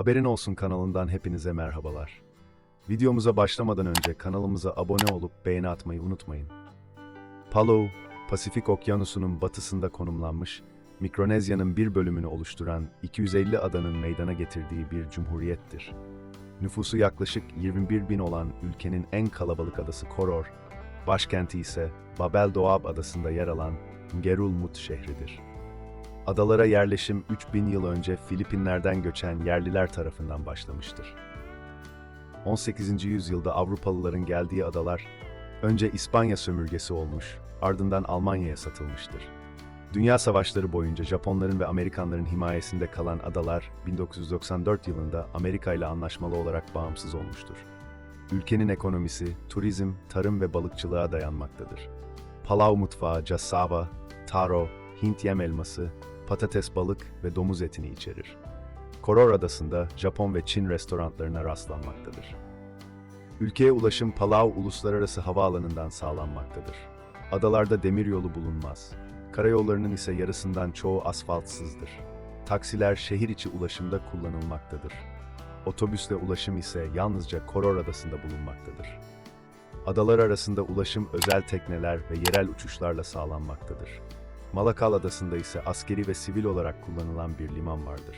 Haberin Olsun kanalından hepinize merhabalar. Videomuza başlamadan önce kanalımıza abone olup beğeni atmayı unutmayın. Palau, Pasifik Okyanusu'nun batısında konumlanmış, Mikronezya'nın bir bölümünü oluşturan 250 adanın meydana getirdiği bir cumhuriyettir. Nüfusu yaklaşık 21 bin olan ülkenin en kalabalık adası Koror, başkenti ise Babel Doab adasında yer alan Ngerulmud şehridir. Adalara yerleşim 3000 yıl önce Filipinler'den göçen yerliler tarafından başlamıştır. 18. yüzyılda Avrupalıların geldiği adalar önce İspanya sömürgesi olmuş, ardından Almanya'ya satılmıştır. Dünya savaşları boyunca Japonların ve Amerikanların himayesinde kalan adalar 1994 yılında Amerika ile anlaşmalı olarak bağımsız olmuştur. Ülkenin ekonomisi, turizm, tarım ve balıkçılığa dayanmaktadır. Palau mutfağı cassava, taro, Hint yem elması, patates balık ve domuz etini içerir. Koror Adası'nda Japon ve Çin restoranlarına rastlanmaktadır. Ülkeye ulaşım Palau Uluslararası Havaalanı'ndan sağlanmaktadır. Adalarda demiryolu bulunmaz. Karayollarının ise yarısından çoğu asfaltsızdır. Taksiler şehir içi ulaşımda kullanılmaktadır. Otobüsle ulaşım ise yalnızca Koror Adası'nda bulunmaktadır. Adalar arasında ulaşım özel tekneler ve yerel uçuşlarla sağlanmaktadır. Malakal Adası'nda ise askeri ve sivil olarak kullanılan bir liman vardır.